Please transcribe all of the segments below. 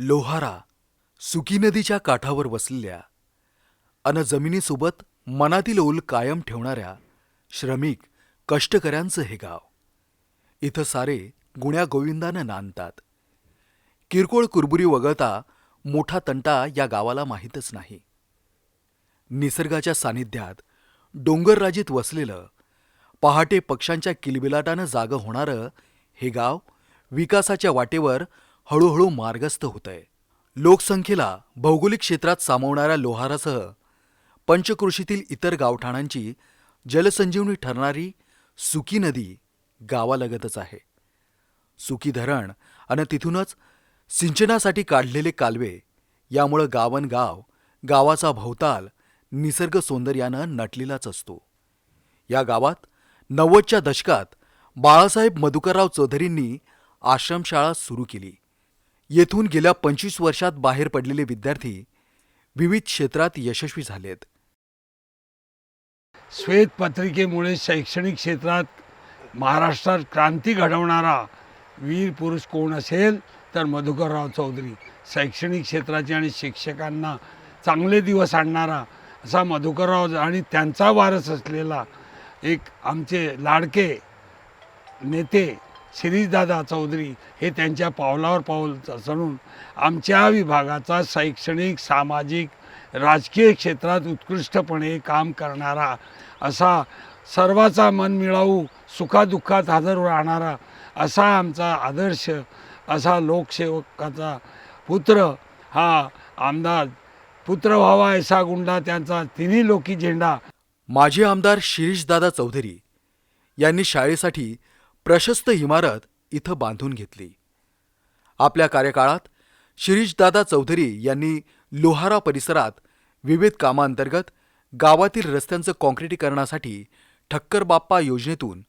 लोहारा सुकी नदीच्या काठावर वसलेल्या अन जमिनीसोबत मनातील ओल कायम ठेवणाऱ्या श्रमिक कष्टकऱ्यांचं हे गाव. इथं सारे गुण्या गोविंदानं नांदतात. किरकोळ कुरबुरी वगळता मोठा तंटा या गावाला माहीतच नाही. निसर्गाच्या सानिध्यात डोंगरराजीत वसलेलं पहाटे पक्ष्यांच्या किलबिलाटानं जागं होणारं हे गाव विकासाच्या वाटेवर हळूहळू मार्गस्थ होतंय. लोकसंख्येला भौगोलिक क्षेत्रात सामावणाऱ्या लोहारासह पंचकृषीतील इतर गावठाणांची जलसंजीवनी ठरणारी सुकी नदी गावालगतच आहे. सुकी धरण आणि तिथूनच सिंचनासाठी काढलेले कालवे यामुळं गावनगाव गावाचा भोवताल निसर्ग सौंदर्यानं नटलेलाच असतो. या गावात नव्वदच्या दशकात बाळासाहेब मधुकरराव चौधरींनी आश्रमशाळा सुरू केली. येथून गेल्या पंचवीस वर्षात बाहेर पडलेले विद्यार्थी विविध क्षेत्रात यशस्वी झालेत. पत्रिकेमुळे शैक्षणिक क्षेत्रात महाराष्ट्रात क्रांती घडवणारा वीर पुरुष कोण असेल तर मधुकरराव चौधरी. शैक्षणिक क्षेत्राचे आणि शिक्षकांना चांगले दिवस आणणारा असा मधुकरराव आणि त्यांचा वारस असलेला एक आमचे लाडके नेते शिरीषदादा चौधरी हे त्यांच्या पावलावर पाऊल चढून आमच्या विभागाचा शैक्षणिक सामाजिक राजकीय क्षेत्रात उत्कृष्टपणे काम करणारा असा सर्वाचा मन मिळावू सुखादुःखात हजर राहणारा असा आमचा आदर्श असा लोकसेवकाचा पुत्र हा आमदार पुत्र व्हावा ऐसा गुंडा त्यांचा तिन्ही लोकी झेंडा. माजी आमदार शिरीषदादा चौधरी यांनी शाळेसाठी प्रशस्त इमारत इथं बांधून घेतली. आपल्या कार्यकाळात शिरीषदादा चौधरी यांनी लोहारा परिसरात विविध कामांतर्गत गावातील रस्त्यांचं काँक्रिटीकरणासाठी ठक्कर बाप्पा योजनेतून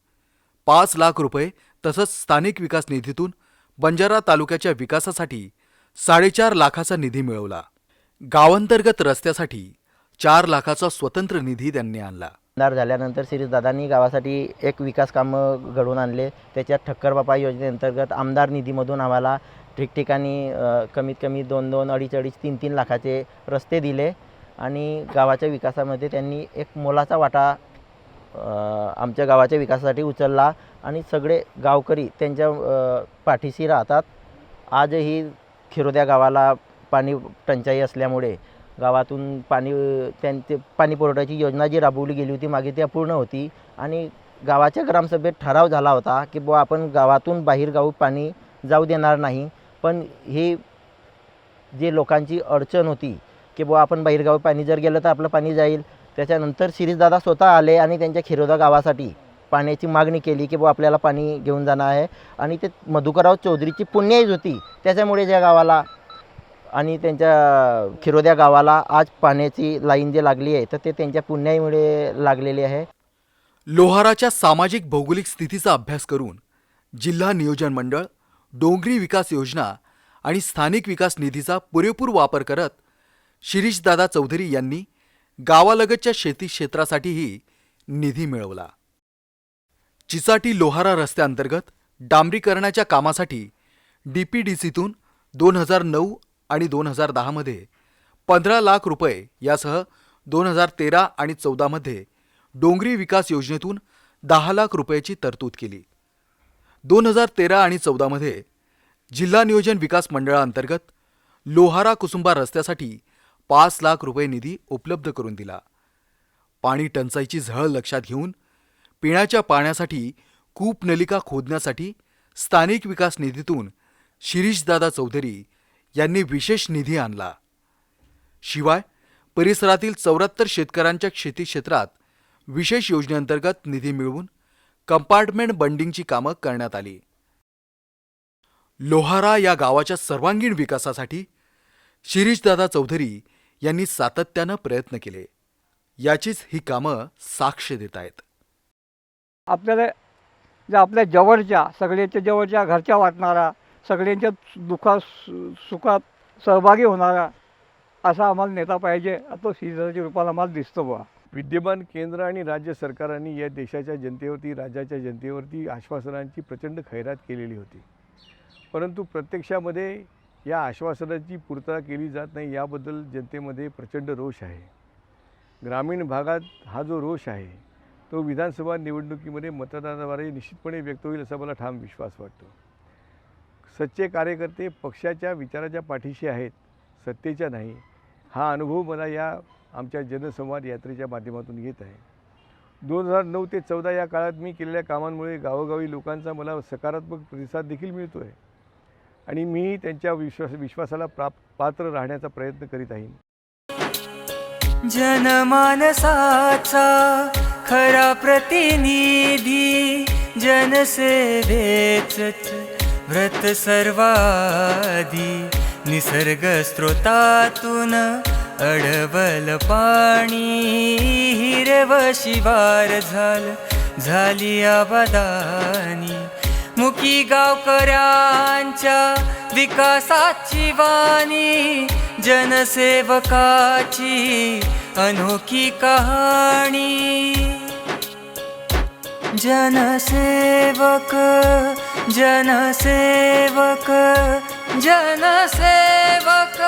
पाच लाख रुपये तसंच स्थानिक विकास निधीतून बंजारा तालुक्याच्या विकासासाठी साडेचार लाखाचा निधी मिळवला. गावांतर्गत रस्त्यासाठी चार लाखाचा स्वतंत्र निधी त्यांनी आणला. आमदार झाल्यानंतर सिरीजदादांनी गावासाठी एक विकास कामं घडवून आणले. त्याच्यात ठक्करबापा योजनेअंतर्गत आमदार निधीमधून आम्हाला ठिकठिकाणी कमीत कमी दोन दोन अडीच अडीच तीन तीन लाखाचे रस्ते दिले आणि गावाच्या विकासामध्ये त्यांनी एक मोलाचा वाटा आमच्या गावाच्या विकासासाठी उचलला आणि सगळे गावकरी त्यांच्या पाठीशी राहतात. आजही खिरोद्या गावाला पाणी टंचाई असल्यामुळे गावातून पाणी त्यांचे पाणी पुरवठ्याची योजना जी राबवली गेली होती मागे ती अपूर्ण होती. आणि गावाच्या ग्रामसभेत ठराव झाला होता की बुवा आपण गावातून बाहेरगावी पाणी जाऊ देणार नाही. पण ही जे लोकांची अडचण होती की बुवा आपण बाहेरगावी पाणी जर गेलं तर आपलं पाणी जाईल. त्याच्यानंतर शिरीषदादा स्वतः आले आणि त्यांच्या खिरोदा गावासाठी पाण्याची मागणी केली की बुवा आपल्याला पाणी घेऊन जाणार आहे. आणि ते मधुकरराव चौधरीची पुण्याईज होती. त्याच्यामुळे ज्या गावाला आणि त्यांच्या खिरोद्या गावाला आज पाण्याची लाईन जी लागली आहे तर ते त्यांच्या पुण्याईमुळे लागलेली आहे. लोहाराच्या सामाजिक भौगोलिक स्थितीचा अभ्यास करून जिल्हा नियोजन मंडळ डोंगरी विकास योजना आणि स्थानिक विकास निधीचा पुरेपूर वापर करत शिरीषदादा चौधरी यांनी गावालगतच्या शेती क्षेत्रासाठीही निधी मिळवला. चिचाटी लोहारा रस्त्याअंतर्गत डांबरीकरणाच्या कामासाठी डी पी डी सीतून दोन हजार नऊ आणि दोन हजार दहामध्ये पंधरा लाख रुपये यासह दोन हजार तेरा आणि चौदामध्ये डोंगरी विकास योजनेतून दहा लाख रुपयाची तरतूद केली. दोन हजार तेरा आणि चौदामध्ये जिल्हा नियोजन विकास मंडळाअंतर्गत लोहारा कुसुंबा रस्त्यासाठी पाच लाख रुपये निधी उपलब्ध करून दिला. पाणी टंचाईची झळ लक्षात घेऊन पिण्याच्या पाण्यासाठी कूप नलिका खोदण्यासाठी स्थानिक विकास निधीतून शिरीषदादा चौधरी यांनी विशेष निधी आणला. शिवाय परिसरातील चौऱ्याहत्तर शेतकऱ्यांच्या शेती क्षेत्रात विशेष योजनेअंतर्गत निधी मिळवून कंपार्टमेंट बंडिंगची कामं करण्यात आली. लोहारा या गावाच्या सर्वांगीण विकासासाठी शिरीषदादा चौधरी यांनी सातत्यानं प्रयत्न केले. याचीच ही कामं साक्ष देत आहेत. आपल्याला जे आपल्या जवळच्या सगळ्याच्या जवळच्या घरच्या वाटणारा सगळ्यांच्या दुःखात सु- सुखात सहभागी होणारा असा आम्हाला नेता पाहिजे. तो श्रीधराच्या रूपाला आम्हाला दिसतो बा विद्यमान केंद्र आणि राज्य सरकारांनी या देशाच्या जनतेवरती राज्याच्या जनतेवरती आश्वासनांची प्रचंड खैरात केलेली होती. परंतु प्रत्यक्षामध्ये या आश्वासनाची पूर्तता केली जात नाही याबद्दल जनतेमध्ये प्रचंड रोष आहे. ग्रामीण भागात हा जो रोष आहे तो विधानसभा निवडणुकीमध्ये मतदानाद्वारे निश्चितपणे व्यक्त होईल असा मला ठाम विश्वास वाटतो. सच्चे कार्यकर्ते पक्षाच्या विचाराच्या पाठीशी आहेत सत्तेच्या नाही. हा अनुभव मला या आमच्या जनसंवाद यात्रेच्या माध्यमातून येत आहे. दोन हजार नऊ ते चौदा या काळात मी केलेल्या कामांमुळे गावोगावी लोकांचा मला सकारात्मक प्रतिसाद देखील मिळतो आहे आणि मी त्यांच्या विश्वास विश्वासाला प्राप पात्र राहण्याचा प्रयत्न करीत आहे. जनमानसाचा खरा प्रतिनिधी जनसेवेच व्रत सर्वादी निसर्ग स्रोतातून अडवल पाणी. हिरव शिवार झाल झाली आबादानी मुकी गावकऱ्यांच्या विकासाची वाणी जनसेवकाची अनोखी कहाणी. जनसेवक जनसेवक जनसेवक